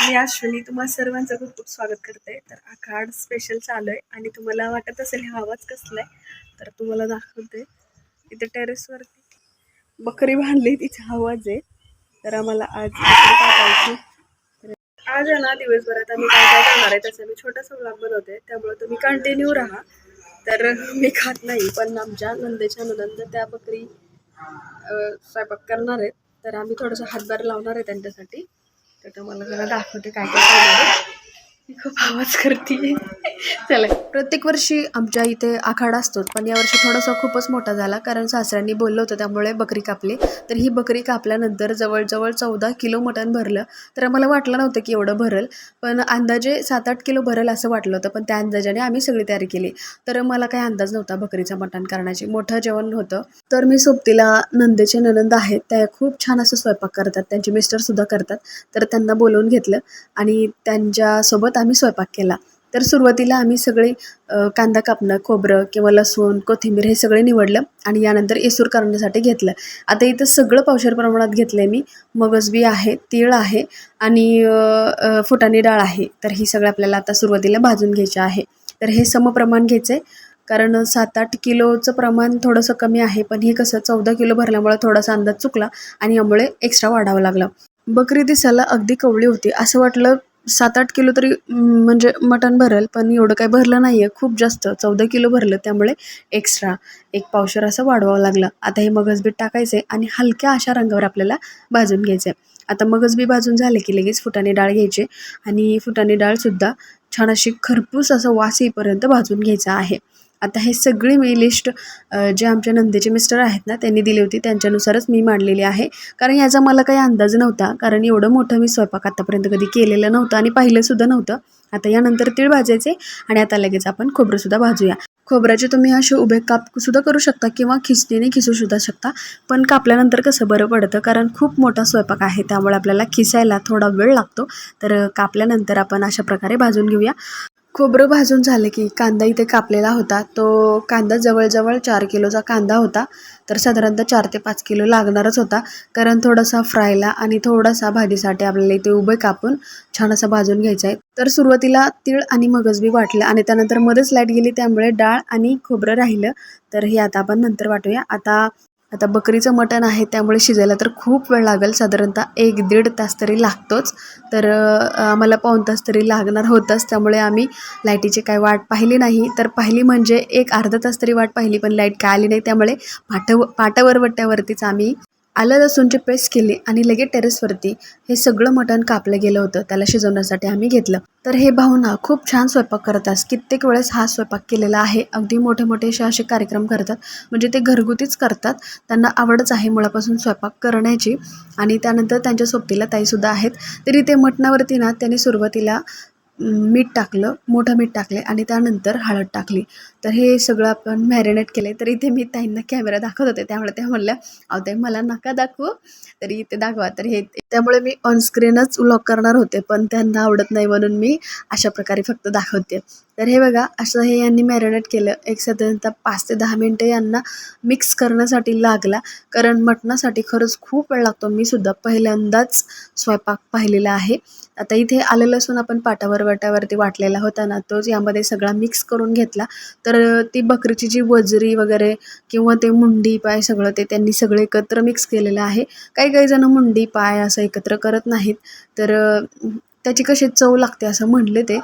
मी अश्विनी तुम्हाला सर्वांचं खूप खूप स्वागत करते. तर आखाड स्पेशल चालू आहे आणि तुम्हाला वाटत असेल हा आवाज कसला आहे तर तुम्हाला दाखवते. इथे टेरेसवरती बकरी बांधली तिचा आवाज आहे. तर आम्हाला आज तर आज आहे ना दिवसभरात आम्ही काय काय करणार आहे त्याचा मी छोटासा व्लॉग बनवते. त्यामुळे तुम्ही कंटिन्यू राहा. तर मी खात नाही पण आमच्या नंदेच्या नंद त्या बकरी स्वयंपाक करणार आहेत. तर आम्ही थोडंसं हातभार लावणार आहे त्यांच्यासाठी. तर तुम्हाला जरा दाखवते काय काय खूप आवाज करते. चला. प्रत्येक वर्षी आमच्या इथे आखाडा असतोच पण यावर्षी थोडासा खूपच मोठा झाला कारण सासऱ्यांनी बोललं होतं त्यामुळे बकरी कापली. तर ही बकरी कापल्यानंतर जवळजवळ चौदा किलो मटण भरलं. तर आम्हाला वाटलं नव्हतं की एवढं भरल पण अंदाजे सात आठ किलो भरल असं वाटलं होतं पण त्या अंदाजाने आम्ही सगळी तयारी केली. तर मला काही अंदाज नव्हता बकरीचं मटण करण्याची. मोठं जेवण होतं. तर मी सोबतीला नंदेचे ननंद आहेत त्या खूप छान असं स्वयंपाक करतात त्यांचे मिस्टरसुद्धा करतात. तर त्यांना बोलवून घेतलं आणि त्यांच्यासोबत आम्ही स्वयंपाक केला. तर सुरुवातीला आम्ही सगळे कांदा कापणं खोबरं किंवा लसूण कोथिंबीर हे सगळे निवडलं आणि यानंतर एसूर करण्यासाठी घेतलं. आता इथं सगळं पावशेर प्रमाणात घेतलं आहे मी. मगजबी आहे तीळ आहे आणि फुटाणी डाळ आहे. तर ही सगळं आपल्याला आता सुरुवातीला भाजून घ्यायचं आहे. तर हे समप्रमाण घ्यायचं आहे कारण सात आठ किलोचं प्रमाण थोडंसं कमी आहे पण हे कसं चौदा किलो भरल्यामुळे थोडासा अंदाज चुकला आणि यामुळे एक्स्ट्रा वाढावं लागलं. बकरी दिसायला अगदी कवळी होती. असं वाटलं सात आठ किलो तरी म्हणजे मटण भरेल पण एवढं काय भरलं नाही आहे खूप जास्त चौदा किलो भरलं त्यामुळे एक्स्ट्रा एक पावशर असं वाढवावं लागलं. आता हे मगजबीत टाकायचं आहे आणि हलक्या अशा रंगावर आपल्याला भाजून घ्यायचं आहे आता मगजबी भाजून झाले की लगेच फुटाणे डाळ घ्यायची आणि फुटाणे डाळसुद्धा छान अशी खरपूस असं वास येईपर्यंत भाजून घ्यायचं आहे. आता हे सगळी मी लिस्ट जे आमच्या नंदेचे मिस्टर आहेत ना त्यांनी दिली होती. त्यांच्यानुसारच मी मांडलेली आहे. कारण याचा मला काही अंदाज नव्हता. कारण एवढं मोठं मी स्वयंपाक आतापर्यंत कधी केलेलं नव्हतं आणि पाहिलंसुद्धा नव्हतं. आता यानंतर तीळ भाजायचे आणि आता लगेच आपण खोबरंसुद्धा भाजूया. खोबऱ्याचे तुम्ही असे उभे कापसुद्धा करू शकता किंवा खिसणीने खिसूसुद्धा शकता. पण कापल्यानंतर कसं बरं पडतं? कारण खूप मोठा स्वयंपाक आहे. त्यामुळे आपल्याला खिसायला थोडा वेळ लागतो. तर कापल्यानंतर आपण अशा प्रकारे भाजून घेऊया. खोबरं भाजून झालं की कांदा इथे कापलेला होता. तो कांदा जवळजवळ चार किलोचा कांदा होता. तर साधारणतः चार ते पाच किलो लागणारच होता. कारण थोडासा फ्रायला आणि थोडासा भाजीसाठी आपल्याला इथे उभे कापून छान असं भाजून घ्यायचं आहे. तर सुरुवातीला तीळ आणि मगजबी वाटलं आणि त्यानंतर मध्येच लाइट गेली त्यामुळे डाळ आणि खोबरं राहिलं. तर हे आता आपण नंतर वाटूया. आता आता बकरीचं मटण आहे त्यामुळे शिजायला तर खूप वेळ लागेल. साधारणतः एक दीड तास तरी लागतोच. तर आम्हाला पाऊण तास तरी लागणार होतंच. त्यामुळे आम्ही लाईटीची काय वाट पाहिली नाही. तर पाहिली म्हणजे एक अर्धा तास तरी वाट पाहिली पण लाइट काय आली नाही. त्यामुळे पाठव पाटावरवट्यावरतीच आम्ही आलं लसूणची पेस्ट केली आणि लगेच टेरेसवरती हे सगळं मटण कापलं गेलं होतं. त्याला शिजवण्यासाठी आम्ही घेतलं. तर हे भावना खूप छान स्वयंपाक करतात कित्येक वेळेस हा स्वयंपाक केलेला आहे. अगदी मोठे मोठे असे असे कार्यक्रम करतात. म्हणजे ते घरगुतीच करतात. त्यांना आवडच आहे मुळापासून स्वयंपाक करण्याची. आणि त्यानंतर त्यांच्या सोबतीला ताईसुद्धा आहेत. तरी ते मटणावरती ना त्यांनी सुरुवातीला मीठ टाकलं मोठं मीठ टाकले आणि त्यानंतर हळद टाकली. तर हे सगळं आपण मॅरिनेट केले तर इथे मी ताईंना कॅमेरा दाखवत होते. त्यामुळे त्या म्हणल्या अहो ताई मला नका दाखवू. तरी इथे दाखवा. तर हे त्यामुळे मी ऑनस्क्रीनच व्लॉग करणार होते पण त्यांना आवडत नाही म्हणून मी अशा प्रकारे फक्त दाखवते. तर हे बघा असं हे यांनी मॅरिनेट केलं. एक साधारणतः पाच ते दहा मिनटं यांना मिक्स करण्यासाठी लागला. कारण मटणासाठी खरंच खूप वेळ लागतो. मी सुद्धा पहिल्यांदाच स्वयंपाक पाहिलेला आहे. आता इथे आलं लसूण आपण पाटावर वाट्यावरती वाटलेला होता ना तोच यामध्ये सगळा मिक्स करून घेतला. तर ती बकरीची जी वजरी वगैरे किंवा ते मुंडी पाय सगळं ते त्यांनी सगळं एकत्र मिक्स केलेलं आहे. काही काही जण मुंडी पाय असं एकत्र करत नाहीत. तर त्याची कशी चव लागते असं म्हणले ते.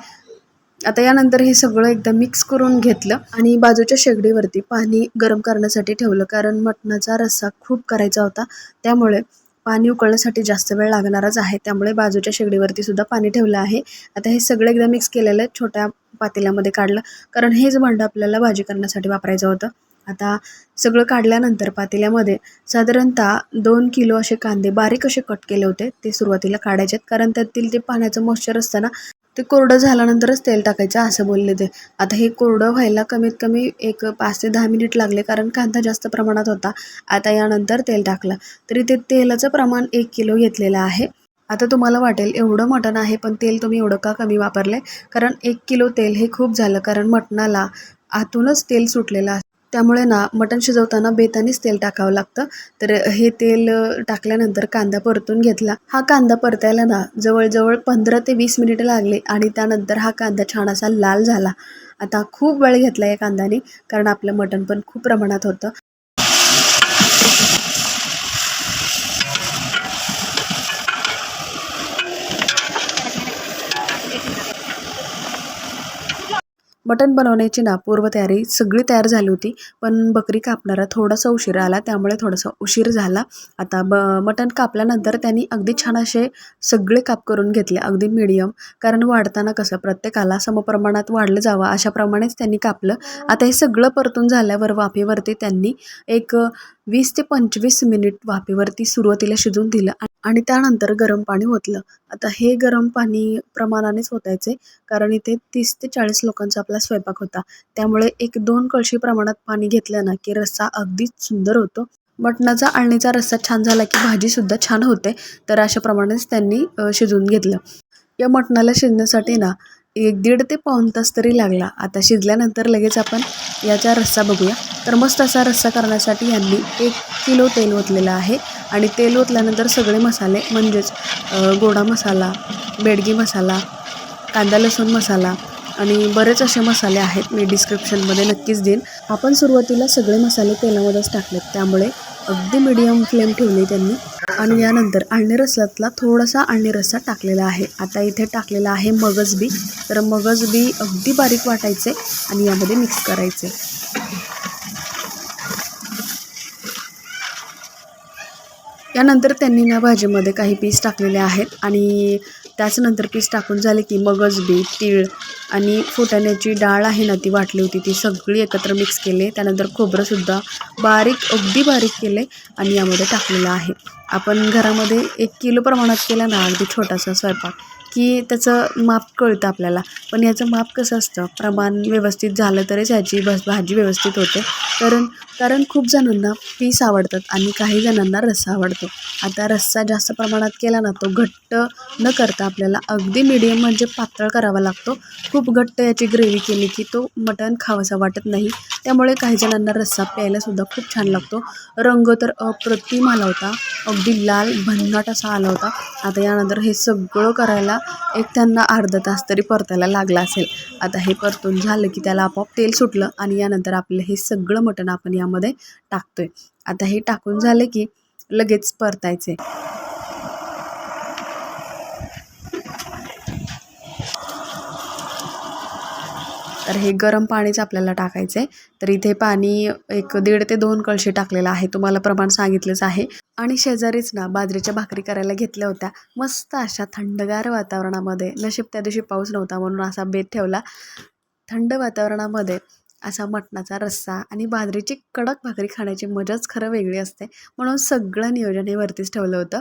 आता यानंतर हे सगळं एकदा मिक्स करून घेतलं आणि बाजूच्या शेगडीवरती पाणी गरम करण्यासाठी ठेवलं. कारण मटणाचा रस्सा खूप करायचा होता. त्यामुळे पाणी उकळण्यासाठी जास्त वेळ लागणारच आहे. त्यामुळे बाजूच्या शेगडीवरती सुद्धा पाणी ठेवलं आहे. आता हे सगळं एकदा मिक्स केलेलं आहे छोट्या पातेल्यामध्ये काढलं. कारण हेच भांडं आपल्याला भाजी करण्यासाठी वापरायचं होतं. आता सगळं काढल्यानंतर पातेल्यामध्ये साधारणतः दोन किलो असे कांदे बारीक असे कट केले होते. ते सुरुवातीला काढायचे आहेत कारण त्यातील ते पाण्याचं मॉइश्चर असताना ते कोरडं झाल्यानंतरच तेल टाकायचं असं बोलले ते. आता हे कोरडं व्हायला कमीत कमी एक पाच ते दहा मिनिट लागले कारण कांदा जास्त प्रमाणात होता. आता यानंतर तेल टाकलं. तरी ते तेलाचं प्रमाण एक किलो घेतलेलं आहे. आता तुम्हाला वाटेल एवढं मटण आहे पण तेल तुम्ही एवढं का कमी वापरले कारण एक किलो तेल हे खूप झालं कारण मटणाला आतूनच तेल सुटलेलं असतं. त्यामुळे ना मटण शिजवताना बेतानीच तेल टाकावं लागतं. तर हे तेल टाकल्यानंतर कांदा परतून घेतला. हा कांदा परतायला ना जवळजवळ पंधरा ते वीस मिनिटं लागले आणि त्यानंतर हा कांदा छान असा लाल झाला. आता खूप वेळ घेतला या कांद्याने कारण आपलं मटण पण खूप प्रमाणात होतं. मटण बनवण्याची ना पूर्वतयारी सगळी तयार झाली होती पण बकरी कापणारा थोडासा उशीर आला त्यामुळे थोडासा उशीर झाला. आता ब मटण कापल्यानंतर त्यांनी अगदी छान असे सगळे काप करून घेतले अगदी मिडियम कारण वाढताना कसं प्रत्येकाला समप्रमाणात वाढलं जावं अशाप्रमाणेच त्यांनी कापलं. आता हे सगळं परतून झाल्यावर वाफेवरती त्यांनी एक वीस ते पंचवीस मिनिट वाफेवरती सुरुवातीला शिजवून दिलं आणि त्यानंतर गरम पाणी ओतलं. आता हे गरम पाणी प्रमाणानेच ओतायचे कारण इथे तीस ते चाळीस लोकांचा आपला स्वयंपाक होता. त्यामुळे एक दोन कळशी प्रमाणात पाणी घेतलं ना की रस्सा अगदीच सुंदर होतो. मटणाचा आळणीचा रस्सा छान झाला की भाजीसुद्धा छान होते तर अशा प्रमाणेच त्यांनी शिजवून घेतलं. या मटणाला शिजण्यासाठी ना एक दीड ते पाऊण तास तरी लागला. आता शिजल्यानंतर लगेच आपण याचा रस्सा बघूया. तर मस्त असा रस्सा करण्यासाठी यांनी एक किलो तेल ओतलेलं आहे. आणि तेल ओतल्यानंतर सगळे मसाले म्हणजेच गोडा मसाला बेडगी मसाला कांदा लसूण मसाला आणि बरेच असे मसाले आहेत मी डिस्क्रिप्शनमध्ये नक्कीच देईन. आपण सुरुवातीला सगळे मसाले तेलामध्येच टाकलेत त्यामुळे अगदी मिडियम फ्लेम ठेवली त्यांनी. आणि यानंतर आळणी रसातला थोडासा आळणी रस्सा टाकलेला आहे. आता इथे टाकलेला आहे मगज बी तर मगज बी अगदी बारीक वाटायचे आणि यामध्ये मिक्स करायचे. यानंतर त्यांनी ना भाजीमध्ये काही पीस टाकलेले आहेत आणि त्याचनंतर पीस टाकून झाले की मगज बी तीळ आणि फुटाण्याची डाळ आहे ना ती वाटली होती ती सगळी एकत्र मिक्स केले. त्यानंतर खोबरंसुद्धा बारीक अगदी बारीक केले आणि यामध्ये टाकलेलं आहे. आपण घरामध्ये एक किलो प्रमाणात केला ना अगदी छोटासा स्वयंपाक. की त्याचं माप कळतं आपल्याला. पण याचं माप कसं असतं? प्रमाण व्यवस्थित झालं तरच ह्याची बस भाजी व्यवस्थित होते. कारण कारण खूप जणांना पीस आवडतात आणि काही जणांना रस्सा आवडतो. आता रस्सा जास्त प्रमाणात केला ना तो घट्ट न करता आपल्याला अगदी मिडियम म्हणजे पातळ करावा लागतो. खूप घट्ट याची ग्रेव्ही केली की तो मटण खावासा वाटत नाही. त्यामुळे काही जणांना रस्सा प्यायलासुद्धा खूप छान लागतो. रंग तर अप्रतिम आला होता. अगदी लाल भन्नाट असा आला होता. आता यानंतर हे सगळं करायला एक त्यांना अर्धा तास तरी परतायला लागला असेल. आता हे परतून झालं की त्याला आपोआप तेल सुटलं आणि यानंतर आपलं हे सगळं मटण आपण यामध्ये टाकतोय. आता हे टाकून झालं की लगेच परतायचे तर हे गरम पाणीच आपल्याला टाकायचं आहे तर इथे पाणी एक दीड ते दोन कळशी टाकलेलं आहे. तुम्हाला प्रमाण सांगितलंच आहे. आणि शेजारीच ना बाजरीच्या भाकरी करायला घेतल्या होत्या. मस्त अशा थंडगार वातावरणामध्ये. नशीब त्या दिवशी पाऊस नव्हता म्हणून असा बेत ठेवला. थंड वातावरणामध्ये असा मटणाचा रस्सा आणि बाजरीची कडक भाकरी खाण्याची मजाच खरं वेगळी असते. म्हणून सगळं नियोजन हे वरतीच ठेवलं होतं.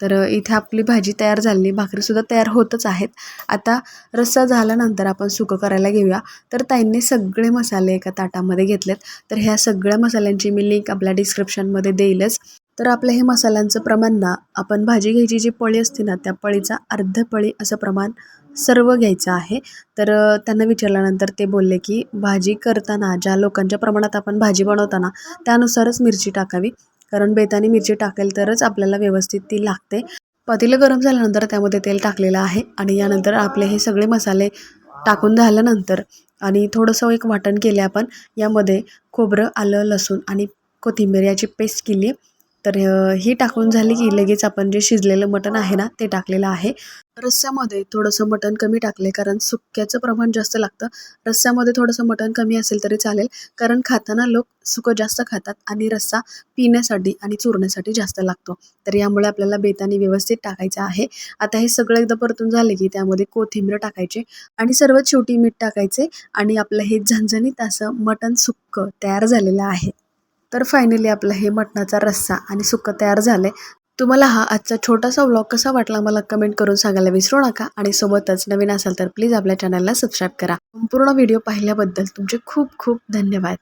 तर इथे आपली भाजी तयार झाली भाकरीसुद्धा तयार होतच आहेत. आता रस्सा झाल्यानंतर आपण सुकं करायला घेऊया. तर ताईंनी सगळे मसाले एका ताटामध्ये घेतलेत. तर ह्या सगळ्या मसाल्यांची मी लिंक आपल्या डिस्क्रिप्शनमध्ये देईलच. तर आपल्या हे मसाल्यांचं प्रमाण ना आपण भाजी घ्यायची जी पळी असते ना त्या पळीचा अर्ध पळी असं प्रमाण सर्व घ्यायचं आहे. तर त्यांना विचारल्यानंतर ते बोलले की भाजी करताना ज्या लोकांच्या प्रमाणात आपण भाजी बनवताना त्यानुसारच मिरची टाकावी. कारण बेताने मिरची टाकेल तरच आपल्याला व्यवस्थित ती लागते. पातेलं गरम झाल्यानंतर त्यामध्ये तेल टाकलेलं आहे आणि यानंतर आपले हे सगळे मसाले टाकून झाल्यानंतर आणि थोडंसं एक वाटण केले आपण. यामध्ये खोबरं आलं लसूण आणि कोथिंबीर याची पेस्ट केली. आहे तर ही टाकून झाली की लगेच आपण जे शिजलेलं मटण आहे ना ते टाकलेलं आहे. रस्स्यामध्ये थोडंसं मटण कमी टाकले कारण सुक्याचं प्रमाण जास्त लागतं. रस्स्यामध्ये थोडंसं मटण कमी असेल तरी चालेल कारण खाताना लोक सुकं जास्त खातात आणि रस्सा पिण्यासाठी आणि चुरण्यासाठी जास्त लागतो. तर यामुळे आपल्याला बेताने व्यवस्थित टाकायचं आहे. आता हे सगळं एकदा परतून झाले की त्यामध्ये कोथिंबीर टाकायचे आणि सर्वात शेवटी मीठ टाकायचे आणि आपलं हे झणझणीत असं मटण सुक्कं तयार झालेलं आहे. तर फायनली आपलं हे मटणाचा रस्सा आणि सुक्कं तयार झालं तुम्हाला हा आजचा छोटासा व्लॉग कसा वाटला मला कमेंट करून सांगायला विसरू नका आणि सोबतच नवीन असाल तर प्लीज आपल्या चॅनलला सबस्क्राईब करा. संपूर्ण व्हिडिओ पाहिल्याबद्दल तुमचे खूप खूप धन्यवाद.